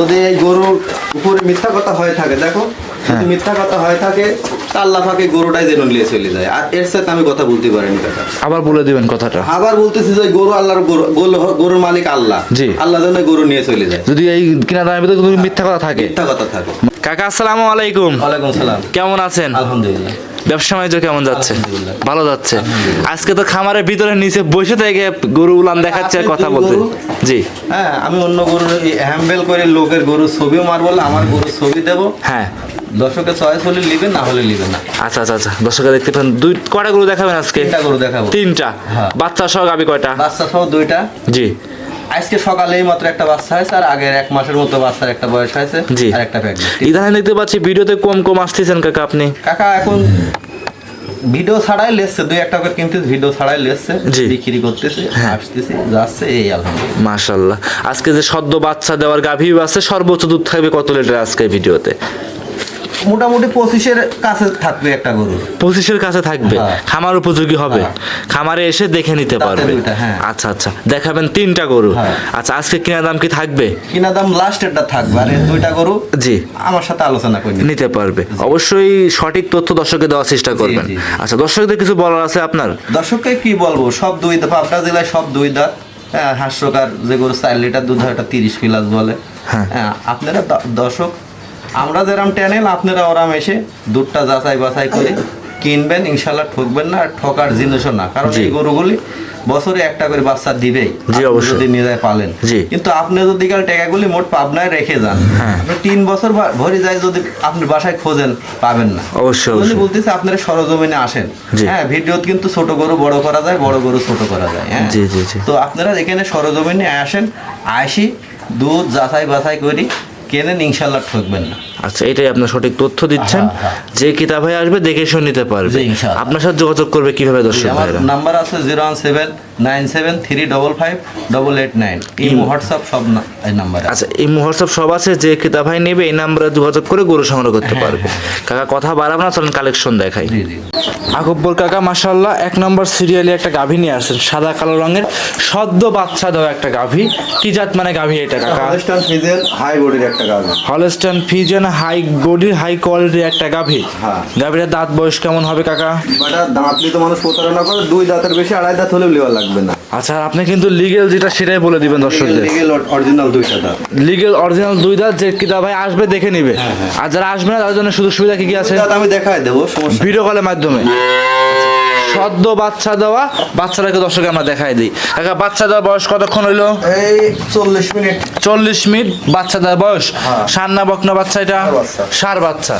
যদি এই গরুর উপরে মিথ্যা কথা হয়ে থাকে দেখো যদি মিথ্যা কথা হয়ে থাকে আল্লাহ পাকে গরুটাই যেন নিয়ে চলে যায়। আর এর সাথে আমি কথা বলতে পারিনি কাকা আবার বলে দিবেন কথাটা। আবার বলতেছি যে গরু আল্লাহর গরু গরু- গরুর মালিক আল্লাহ। জি। আল্লাহ যেন গরু নিয়ে চলে যায়। যদি এই কিনা দামের ভিতরে মিথ্যা কথা থাকে। মিথ্যা কথা থাকে। কাকা আসসালামু আলাইকুম। ওয়ালাইকুম সালাম। কেমন আছেন? আলহামদুলিল্লাহ। ব্যবসা বাণিজ্য কেমন যাচ্ছে? ভালো যাচ্ছে। আজকে তো খামারের ভিতরে নিচে বসে থেকে গরু উলান দেখাচ্ছে আর কথা বলতে। জি। হ্যাঁ আমি অন্য গরুর হ্যাম্বেল করে লোকের গরুর ছবিও মারবো আমার গরুর ছবি দেবো। হ্যাঁ। দর্শকের চয়েস হলে নিবে না হলে নিবে না। আচ্ছা আচ্ছা আচ্ছা। দর্শকের দেখতে পান দুই কয়টা গরু দেখাবেন আজকে? তিনটা গরু দেখাবো। তিনটা। হ্যাঁ। বাচ্চা সহ গাবি কয়টা? বাচ্চা সহ দুইটা। জি। আজকে সকালেই মাত্র একটা বাচ্চা হয়েছে আর আগের এক মাসের মতো বাচ্চার একটা বয়স হয়েছে জি। আর একটা প্রেগনেন্ট ইদানিং দেখতে পাচ্ছি ভিডিওতে কম কম আসতেছেন কাকা আপনি কাকা এখন ভিডিও ছাড়াই লেসছে দুই একটা করে কিন্তু ভিডিও ছাড়াই লেসছে। বিক্রি করতেছে হ্যাঁ। আসতেছে যাচ্ছে এই আলহামদুলিল্লাহ মাশাল্লাহ আজকে যে সদ্য বাচ্চা দেওয়ার গাভী আছে সর্বোচ্চ দুধ থাকবে কত লিটার আজকে ভিডিওতে মোটামুটি পঁচিশের কাছে থাকবে একটা গরু। পঁচিশের কাছে থাকবে? হ্যাঁ। খামার উপযোগী হবে? হ্যাঁ। খামারে এসে দেখে নিতে পারবে। হ্যাঁ। আচ্ছা আচ্ছা। দেখাবেন তিনটা গরু। আচ্ছা আজকে কিনা দাম কি থাকবে? কিনা দাম লাস্টেরটা থাকবে। আর দুইটা গরু জি। আমার সাথে আলোচনা করে নিতে পারবে। অবশ্যই সঠিক তথ্য দর্শককে দেওয়ার চেষ্টা করবেন। আচ্ছা দর্শকদের কিছু বলার আছে আপনার? দর্শককে কি বলব? সব দুই দাঁত পাবনা জেলায় সব দুই দাঁত হাস্যকার যে গরু চার লিটার দুধ হয় ওটা তিরিশ প্লাস বলে। হ্যাঁ। আপনারা দর্শক আমরা যেরকম ট্যানেল আপনারা ওরাম এসে দুধটা যাচাই বাছাই করে কিনবেন ইনশাল্লাহ ঠকবেন না আর ঠকার জিনিসও না কারণ এই গরুগুলি বছরে একটা করে বাচ্চা দিবেই। যদি নিজে পালেন কিন্তু আপনি যদি কাল টাকাগুলি মোট পাবনায় রেখে যান হ্যাঁ। তিন বছর ভরে যায় যদি আপনি বাসায় খোঁজেন পাবেন না অবশ্যই। বলতেছে আপনারা সরজমিনে আসেন হ্যাঁ ভিডিও কিন্তু ছোট গরু বড় করা যায় বড় গরু ছোট করা যায় হ্যাঁ। তো আপনারা এখানে সরজমিনে আসেন আসি দুধ যাচাই বাছাই করি কেনেন ইনশাল্লাহ ঠকবেন না। আচ্ছা এটাই আপনার সঠিক তথ্য দিচ্ছেন। হ্যাঁ, হ্যাঁ। যে কিতাব ভাই আসবে দেখে শুনে নিতে পারবে। আপনার সাথে যোগাযোগ করবে কীভাবে দর্শক আমার ভাইরা? নাম্বার আছে zero one seven nine seven three double five double eight nine. Imo WhatsApp সব এই নাম্বারে আচ্ছা এই হোয়াটসঅ্যাপ সব আছে যে কিতাব ভাই নেবে এই নাম্বারে যোগাযোগ করে গরু সংগ্রহ করতে হ্যাঁ, পারবে। কাকা কথা বাড়াবো না চলেন কালেকশন দেখাই। জি জি। আকব্বর কাকা মাসাল্লাহ এক নম্বর সিরিয়ালে একটা গাভী নিয়ে আসছেন সাদা কালো রঙের সদ্য বাচ্চা দেওয়া একটা গাভী। কি জাত মানে গাভী এটা কাকা? ওয়েস্টার্ন ফ্রিজেন হাই বডির একটা গাছ হলস্টান ফিজেন হাই গরির হাই কোয়ালিটির একটা গাভী। হ্যাঁ। গাভীর দাঁত বয়স কেমন হবে কাকা? দাঁত নিয়ে তো মানুষ প্রতারণা করে দুই দাঁতের বেশি আড়াই দাঁত হলেও লেওয়া লাগবে না। আচ্ছা আপনি কিন্তু লিগেল যেটা সেটাই বলে দিবেন দর্শকদের। লিগেল অরিজিনাল দুইটা দাঁত। লিগেল অরিজিনাল দুই দাঁত যে কি কিতাব ভাই আসবে দেখে নিবে। আর যারা আসবে না তাদের জন্য সুযোগ সুবিধা কি কি আছে? আমি দেখাই দেবো সমস্যা ভিডিও কলের মাধ্যমে। সদ্য বাচ্চা দেওয়া বাচ্চাটাকে দর্শকে আমরা দেখাই দিই। কাকা বাচ্চা দেওয়ার বয়স কতক্ষণ হইল? এই চল্লিশ মিনিট। চল্লিশ মিনিট বাচ্চা দেওয়ার বয়স? হ্যাঁ। সার না বকনা বাচ্চা এটা। সার বাচ্চা।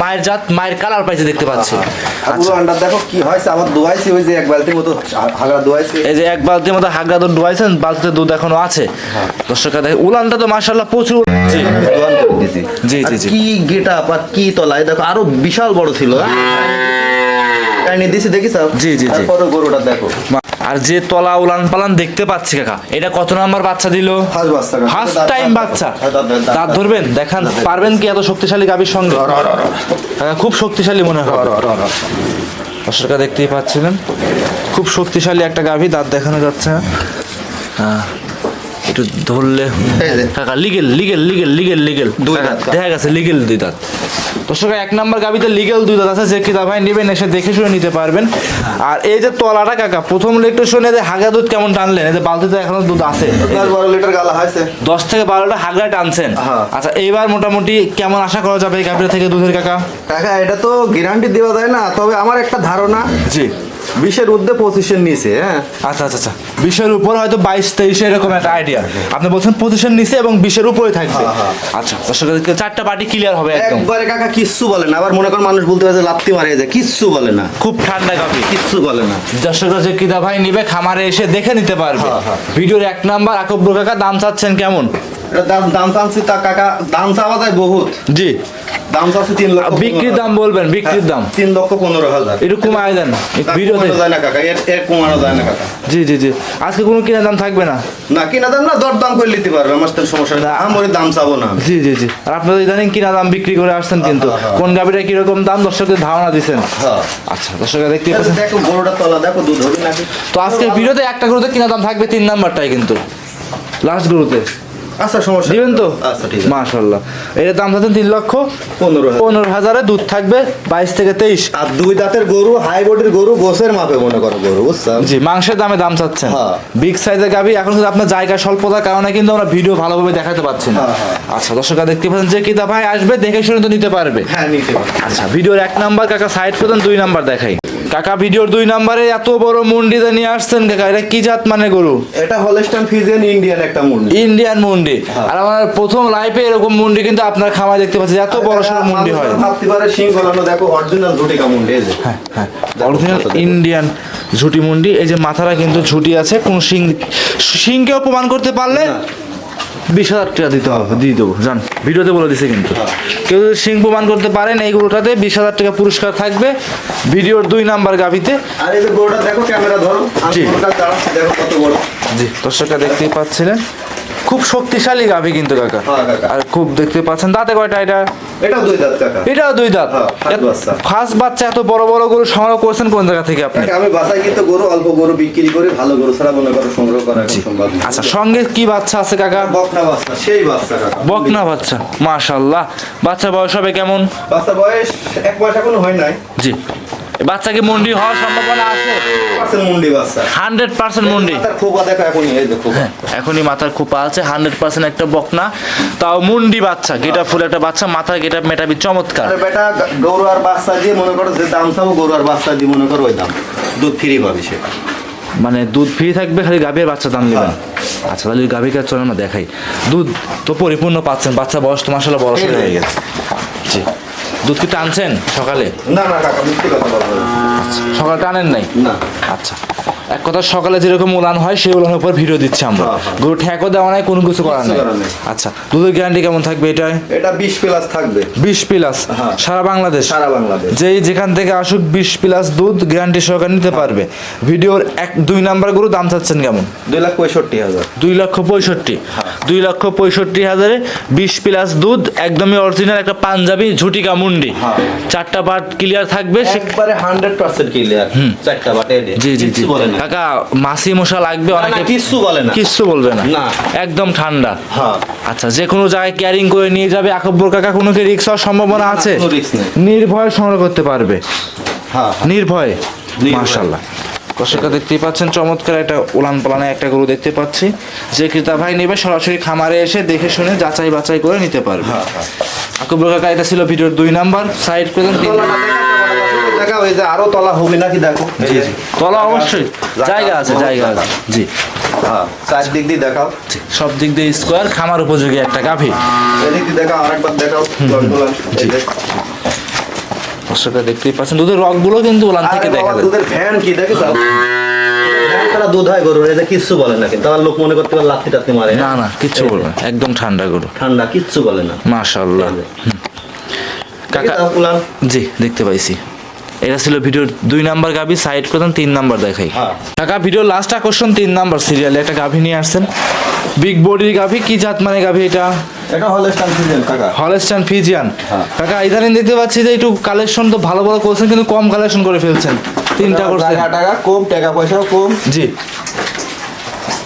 মায়ের জাত মায়ের কালার পাইছে দেখতে পাচ্ছি। আন্ডার দেখো কি হয়েছে আমার দোয়াইছি ওই যে এক বালতির মতো হাগড়া দোয়াইছি। এই যে এক বালতির মধ্যে হাগড়া দুধ ডুবাইছেন বালতিতে দুধ এখনও আছে। হ্যাঁ। দর্শকরা দেখে উলানটা তো মার্শাল্লাহ প্রচুর জি জি, জি। কি গেট আপ কি তলায়? দেখো আরও বিশাল বড় ছিল। টাইনি দিছি দেখিস জি, জি, জি। তারপরে গরুটা দেখো। আর যে তলা উলান পালান দেখতে পাচ্ছি কাকা এটা কত নাম্বার বাচ্চা দিল? ফার্স্ট। টাইম বাচ্চা। দাঁত- ধরবেন দেখান পারবেন কি এত শক্তিশালী গাভীর সঙ্গে? কাকা, খুব শক্তিশালী মনে হয়। দর্শকরা দেখতেই পাচ্ছিলেন। খুব শক্তিশালী একটা গাভী দাঁত দেখানো যাচ্ছে। হ্যাঁ, একটু ধরলে কাকা লিগেল লিগেল লিগেল লিগেল লিগেল দুই দাঁত। দেখা গেছে লিগেল দুই দাঁত। দর্শকরা এক নাম্বার গাবিতে লিগেল দুই দাঁত আছে যে কিতা ভাই নেবেন এসে দেখে শুনে নিতে পারবেন। আর এই যে তলাটা কাকা প্রথম একটু শুনে যে হাগা দুধ কেমন টানলেন? এই যে বালতিতে এখনও দুধ আছে। বারো লিটার গালা হয়েছে। দশ থেকে বারোটা হাগড়া টানছেন। হ্যাঁ। আচ্ছা এইবার মোটামুটি কেমন আশা করা যাবে এই গাভীর থেকে দুধের কাকা? কাকা এটা তো গ্যারান্টি দেওয়া যায় না তবে আমার একটা ধারণা। জি। বিশের ঊর্ধ্বে পজিশন নিচে হ্যাঁ? আচ্ছা আচ্ছা আচ্ছা। বিশের উপর হয়তো বাইশ তেইশে এরকম একটা আইডিয়া আপনি বলছেন পজিশন নিচে এবং বিশের উপরে থাকবে হ্যাঁ, হ্যাঁ। আচ্ছা দর্শকদেরকে চারটা পার্টি ক্লিয়ার হবে একদম। একবারে কাকা কিচ্ছু বলে না। আবার মনে করেন মানুষ বলতে পারে যে লাত্তি মারে যায় কিচ্ছু বলে না। খুব ঠান্ডা গাভী কিচ্ছু বলে না। দর্শকরা যে কিদা ভাই নিবে খামারে এসে দেখে নিতে পারবে। হ্যাঁ। ভিডিওর এক নাম্বার আকব্র কাকা দাম চাচ্ছেন কেমন? এটা দাম দাম চাচ্ছি তা কাকা দাম চাওয়া যায় বহুত। জি। দাম চাচ্ছি তিন লক্ষ বিক্রির দাম বলবেন বিক্রির দাম। তিন লক্ষ পনেরো হাজার। একটু কমায় দেন না, ভিডিওতে। যায় না কাকা এর এর কমানো যায় না কাকা। জি জি জি। আজকে কোনো কিনা দাম থাকবে না? না কিনা দাম না দর দাম করে নিতে পারবে আমার তো সমস্যা আমার দাম চাবো না জি জি জি। আর আপনারা ইদানিং কিনা দাম বিক্রি করে আসছেন কিন্তু। হ্যাঁ, হ্যাঁ। কোন গাবিটা কীরকম দাম দর্শকদের ধারণা দিচ্ছেন হ্যাঁ। আচ্ছা দর্শকরা দেখতে পাচ্ছেন। দেখো তলা দেখো দুধ হবে নাকি? তো আজকের ভিডিওতে একটা গরুতে কিনা দাম থাকবে তিন নাম্বারটাই কিন্তু। লাস্ট গরুতে। আচ্ছা সমস্যা। দিবেন তো? আচ্ছা ঠিক আছে। দাম লক্ষ পনেরো হাজার। পনেরো হাজারে দুধ থাকবে বাইশ থেকে তেইশ। আর দুই দাঁতের গরু হাই বডির গরু গোসের মাপে মনে করো গরু জি মাংসের দামে দাম চাচ্ছেন। বিগ সাইজের গাভি এখন কিন্তু আপনার জায়গা স্বল্পতার কারণে কিন্তু আমরা ভিডিও ভালোভাবে দেখাতে পাচ্ছি না। হ্যাঁ, হ্যাঁ। আচ্ছা দর্শকরা দেখতে পাচ্ছেন যে কিতা ভাই আসবে দেখে শুনে তো নিতে পারবে। হ্যাঁ নিতে আচ্ছা ভিডিওর এক নাম্বার কাকা সাইড করতেন দুই নাম্বার দেখাই। কাকা ভিডিওর দুই নাম্বারে এত বড় মুন্ডিতে নিয়ে আসছেন কাকা এটা কি জাত মানে গরু? এটা হলস্টাইন ফিজিয়ান ইন্ডিয়ান একটা মুন্ডি। ইন্ডিয়ান মুন্ডি। হ্যাঁ। আর আমার প্রথম লাইফে এরকম মুন্ডি কিন্তু আপনার খামার দেখতে পাচ্ছি এত বড় সড়ো মুন্ডি হয়। ভাবতে পারে সিং গলানো দেখো অরিজিনাল ঝুটিকা মুন্ডি এই যে। হ্যাঁ হ্যাঁ। অরিজিনাল ইন্ডিয়ান ঝুটি মুন্ডি এই যে মাথাটা কিন্তু ঝুটি আছে কোন সিং শিংকেও প্রমাণ করতে পারলে না। বিশ হাজার টাকা দিতে হবে দিয়ে দেবো। জান ভিডিওতে বলে দিছে কিন্তু। কেউ যদি সিং প্রমাণ করতে পারেন এই এইগুলোটাতে বিশ হাজার টাকা পুরস্কার থাকবে ভিডিওর দুই নাম্বার গাভিতে। আর এই যে গরুটা দেখো ক্যামেরা ধরো জি। গরুটা দাঁড়াচ্ছে দেখো কত বড়। জি দর্শকরা দেখতেই পাচ্ছিলেন। খুব শক্তিশালী গাভি কিন্তু কাকা। হ্যাঁ, আর খুব দেখতে পাচ্ছেন দাঁতে কয়টা এটা? এটাও দুই দাঁত কাকা। এটাও দুই দাঁত? হ্যাঁ। ফার্স্ট বাচ্চা। এত বড় বড় গরু সংগ্রহ করছেন কোন জায়গা থেকে আপনি? কাকা, আমি বাসায় কিন্তু গরু অল্প গরু বিক্রি করে ভালো গরু ছাড়া মনে করো সংগ্রহ করা সম্ভব আচ্ছা সঙ্গে কি বাচ্চা আছে কাকা? বকনা বাচ্চা সেই বাচ্চা কাকা। বকনা বাচ্চা মাশাল্লাহ বাচ্চা বয়স হবে কেমন? বাচ্চা বয়স এক মাস এখনও হয় নাই। জি। বাচ্চাকে মন্ডি হওয়ার সম্ভাবনা আছে? মুন্ডি বাচ্চা। হান্ড্রেড পার্সেন্ট মন্ডি। খোপা দেখো এখনই এই যে খোপা। এখনই মাথার খোপা আছে হান্ড্রেড পার্সেন্ট একটা বকনা। তাও মুন্ডি বাচ্চা গেটা ফুল একটা বাচ্চা মাথার গেটা মেটাবি চমৎকার। বেটা গরু আর বাচ্চা দিয়ে মনে করো যে দাম চাবো গরু আর বাচ্চা দিয়ে মনে করো ওই দাম। দুধ ফ্রি পাবি সে। মানে দুধ ফ্রি থাকবে খালি গাভীর বাচ্চা দাম নেবেন হ্যাঁ। আচ্ছা তাহলে গাভীর কাছে চলে আমরা দেখাই। দুধ তো পরিপূর্ণ পাচ্ছেন বাচ্চা বয়স তো মাসাল্লাহ বড় হয়ে গেছে। জি। দুধ কি টানছেন সকালে? না না কাকা। আচ্ছা সকালে টানেন নাই? না। আচ্ছা। এক কথা সকালে যেরকম উলান হয় সেই উলানের উপর ভিডিও দিচ্ছি আমরা। হ্যাঁ, হ্যাঁ। গরু ঠেকও দেওয়া নাই কোনো কিছু করার নাই। আচ্ছা দুধের গ্যারান্টি কেমন থাকবে এটায়? এটা বিশ প্লাস থাকবে। বিশ প্লাস হ্যাঁ। সারা বাংলাদেশ? সারা বাংলাদেশ। যেই যেখান থেকে আসুক বিশ প্লাস দুধ গ্যারান্টি সহকারে নিতে পারবে। ভিডিওর এক দুই নাম্বার গরু দাম চাচ্ছেন কেমন? দুই লাখ পঁয়ষট্টি হাজার। দুই লক্ষ পঁয়ষট্টি। দুই লক্ষ পঁয়ষট্টি হাজারে বিশ প্লাস দুধ একদমই অরিজিনাল একটা পাঞ্জাবি ঝুটিকা মুন্ডি হ্যাঁ। চারটা পার্ট ক্লিয়ার থাকবে একবারে হান্ড্রেড পার্সেন্ট ক্লিয়ার চারটা দিয়ে। জি জি জি। কিচ্ছু বলে না। কাকা মাসি মশা লাগবে অনেকে কিচ্ছু বলে না। কিচ্ছু বলবে না। না। একদম ঠান্ডা। হ্যাঁ। আচ্ছা যে কোনো জায়গায় ক্যারিং করে নিয়ে যাবে আকব্বর কাকা কোনো কি রিক্স হওয়ার সম্ভাবনা আছে। নির্ভয়ে সংগ্রহ করতে পারবে। হ্যাঁ হ্যাঁ। নির্ভয়ে। মাশাল্লাহ দর্শকরা দেখতেই পাচ্ছেন চমৎকার একটা উলান পালানে একটা গরু দেখতে পাচ্ছি। যে ক্রেতা ভাই নেবে সরাসরি খামারে এসে দেখে শুনে যাচাই বাছাই করে নিতে পারবে। হ্যাঁ, হ্যাঁ। আকবর কাকা এটা ছিল ভিডিওর দুই নাম্বার। সাইড করে তিন দেখা, দেখা ওই যে আরও তলা হবে নাকি দেখো? জি তলা অবশ্যই। জায়গা আছে জায়গা আছে। জি। হ্যাঁ চারদিক দিয়ে দেখাও। সব দিক দিয়ে স্কোয়ার খামার উপযোগী একটা গাভী। এদিক দিয়ে দেখাও আরেকবার দেখাও লট গোলান। এই যে। দর্শকরা দেখতেই পাচ্ছেন দুধের রকগুলো কিন্তু উলান থেকে দেখা যায় দুধের ফ্যান কি দেখে যাও ফ্যান দুধ হয় গরুর এটা কিচ্ছু বলে না কিন্তু। আমার লোক মনে করতে পারে লাত্তি টাত্তি মারে। না না কিচ্ছু বলবে না, একদম ঠান্ডা গরু। ঠান্ডা কিচ্ছু বলে না। মাশাআল্লাহ। কাকা। জি দেখতে পাইছি। এটা ছিল ভিডিওর দুই নাম্বার গাভি সাইড করতাম তিন নাম্বার দেখাই। টাকা কাকা ভিডিওর লাস্ট আকর্ষণ তিন নাম্বার সিরিয়ালে একটা গাভি নিয়ে আসছেন। বিগ বডির গাভি কি জাত মানে গাভি এটা? এটা হলস্টান ফিজিয়ান কাকা। হলস্টান ফিজিয়ান টাকা কাকা ইদানিং দেখতে পাচ্ছি যে একটু কালেকশন তো ভালো ভালো করছেন কিন্তু কম কালেকশন করে ফেলছেন। তিনটা করছেন। টাকা টাকা কম টাকা পয়সা কম। জি।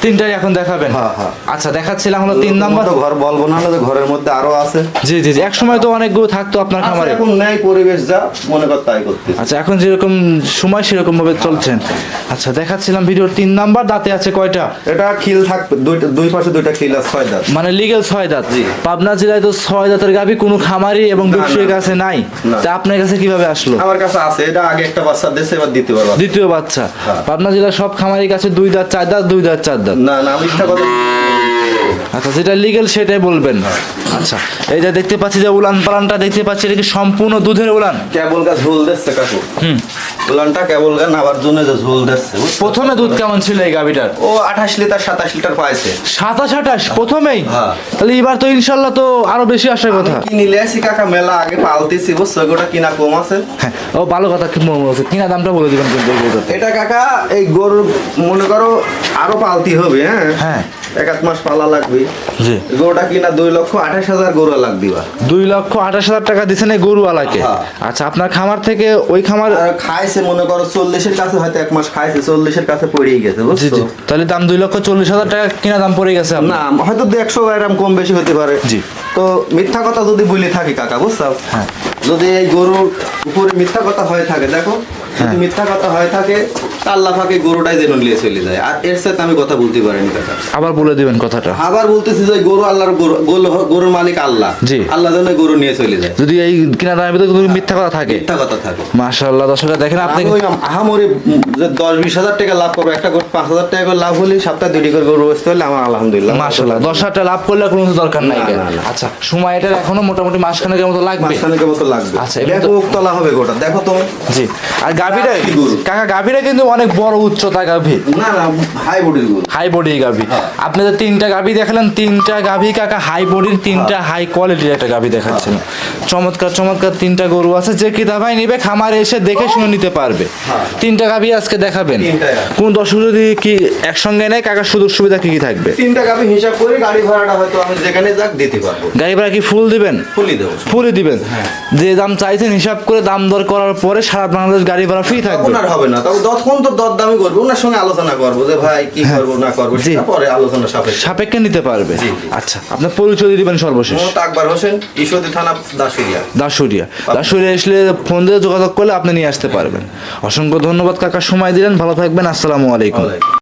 তিনটাই এখন দেখাবেন। হ্যাঁ, হ্যাঁ। আচ্ছা দেখাচ্ছিলাম হলো তিন নাম্বার। ঘর বলব না হলে ঘরের মধ্যে আরও আছে। জি জি জি। এক সময় তো অনেকগুলো থাকতো আপনার খামারে। এখন নেই পরিবেশ যা মনে কর তাই করতে আচ্ছা এখন যেরকম সময় সেরকম ভাবে চলছেন। আচ্ছা দেখাচ্ছিলাম ভিডিওর তিন নাম্বার দাঁতে আছে কয়টা? এটা খিল থাকবে দুইটা দুই পাশে দুইটা খিল আছে ছয় দাঁত। মানে লিগেল ছয় দাঁত। জি। পাবনা জেলায় তো ছয় দাঁতের গাভি কোনো খামারি এবং ব্যবসায়ীর কাছে নাই। তা আপনার কাছে কীভাবে আসলো? আমার কাছে আছে এটা আগে একটা বাচ্চা দিয়েছে এবার দ্বিতীয়বার। দ্বিতীয় বাচ্চা। হ্যাঁ। পাবনা জেলার সব খামারির কাছে দুই দাঁত চার দাঁত দুই দাঁত চার দাঁত। না না মিথ্যা কথা আচ্ছা যেটা লিগেল সেটাই বলবেন। আচ্ছা এই যে দেখতে পাচ্ছি যে উলান পালানটা দেখতে পাচ্ছি এটা কি সম্পূর্ণ দুধের উলান? কেবল গাছ ভুল দিচ্ছে কাকু। হুম। উলানটা কেবল গা নাবার জন্য যে ঝোল দিচ্ছে প্রথমে দুধ কেমন ছিল এই গাভিটার? ও আঠাশ লিটার সাতাশ লিটার পাইছে। সাতাশ আঠাশ? প্রথমেই? হ্যাঁ। তাহলে এবার তো ইনশাল্লাহ তো আরও বেশি আসার কথা। কি নিলে আসি কাকা? মেলা আগে পালতেছি বুঝছ? ওটা কিনা কম আছে। হ্যাঁ ও ভালো কথা কি মনে হচ্ছে কিনা দামটা বলে দিবেন কিন্তু এটা কাকা এই গরুর মনে করো আরও পালতি হবে হ্যাঁ? হ্যাঁ। এক আধ মাস পালা লাগবে। জি। গরুটা কিনা দুই লক্ষ আঠাশ হাজার গরু লাগবে বা দুই লক্ষ আঠাশ হাজার টাকা দিচ্ছেন এই গরুওয়ালাকে হ্যাঁ। আচ্ছা আপনার খামার থেকে ওই খামার খাইছে মনে করো চল্লিশের কাছে হয়তো এক মাস খাইছে চল্লিশের কাছে পড়েই গেছে বুঝছ? তাহলে দাম দুই লক্ষ চল্লিশ হাজার টাকা কিনা দাম পড়ে গেছে না হয়তো দু একশো গ্রাম কম বেশি হতে পারে। জি। তো মিথ্যা কথা যদি বলে থাকি কাকা বুঝছ? হ্যাঁ। যদি এই গরুর উপরে মিথ্যা কথা হয়ে থাকে দেখো যদি হ্যাঁ। মিথ্যা কথা হয়ে থাকে আল্লাহ ফাঁকে গরুটাই যেন নিয়ে চলে যায়। আর এর সাথে আমি কথা বলতে পারিনি কাকা। আবার বলে দিবেন কথাটা। আবার বলতেছি যে গরু আল্লাহর গরু গরু- গরুর মালিক আল্লাহ। জি। আল্লাহ যেন গরু নিয়ে চলে যায়। যদি এই কিনা দামের ভিতরে যদি মিথ্যা কথা থাকে। মিথ্যা কথা থাকে। মাশাআল্লাহ দর্শকরা দেখেন আপনি আহামরি যে দশ বিশ হাজার টাকা লাভ করব একটা গরু পাঁচ হাজার টাকা লাভ হলে সপ্তাহে দুটি করে গরু বেচতে হলে আমার আলহামদুলিল্লাহ মাশাআল্লাহ দশ হাজার টাকা লাভ করলে কোনো দরকার নাই। আচ্ছা সময় এটার এখনও মোটামুটি মাসখানেকের মতো লাগবে? মাঝখানের মতো লাগবে। আচ্ছা, এমনি দেখো উকতলা হবে গোটা। দেখো তুমি জি। আর গরু? কাকা গাভীটা কিন্তু অনেক বড় উচ্চতা গাভী। হাই বডির হাই বডি গাভী। হ্যাঁ। আপনি যে তিনটা গাভী দেখালেন তিনটা গাভী কাকা হাই বডির তিনটা হাই কোয়ালিটির একটা গাভী দেখাচ্ছেন। চমৎকার চমৎকার তিনটা গরু আছে। যে কি দাবাই নিবে খামারে এসে দেখে শুনে নিতে পারবে। হ্যাঁ। তিনটা গাভী আজকে দেখাবেন। কোন দর্শক যদি কি একসঙ্গে নেয় কাকার সুযোগ সুবিধা কি কি থাকবে? তিনটা গাভি হিসাব করে গাড়ি ভাড়াটা হয়তো আমি যেখানে যাক দিতে পারব। গাড়ি ভাড়া কি ফুল দিবেন? ফুলি দেবো। ফুলই দিবেন? যে দাম চাইছেন হিসাব করে দাম দর করার পরে সারা বাংলাদেশ গাড়ি ভাড়া ফ্রি থাকবে। হবে না। তখন তখন তো দরদামি করব ওনার সঙ্গে আলোচনা করব যে ভাই কি করব না করব হ্যাঁ। সেটা পরে আলোচনা সাপেক্ষে। সাপেক্ষে নিতে পারবে। আচ্ছা আপনার পরিচয় দিবেন সর্বশেষ। মোহাম্মদ আকবর হোসেন ঈশ্বরদী থানা দাসুরিয়া দাসুরিয়া দাসুরিয়া আসলে ফোন দিয়ে যোগাযোগ করলে আপনি নিয়ে আসতে পারবেন। অসংখ্য ধন্যবাদ কাকা। সময় দিলেন। ভালো থাকবেন। আসসালামু আলাইকুম।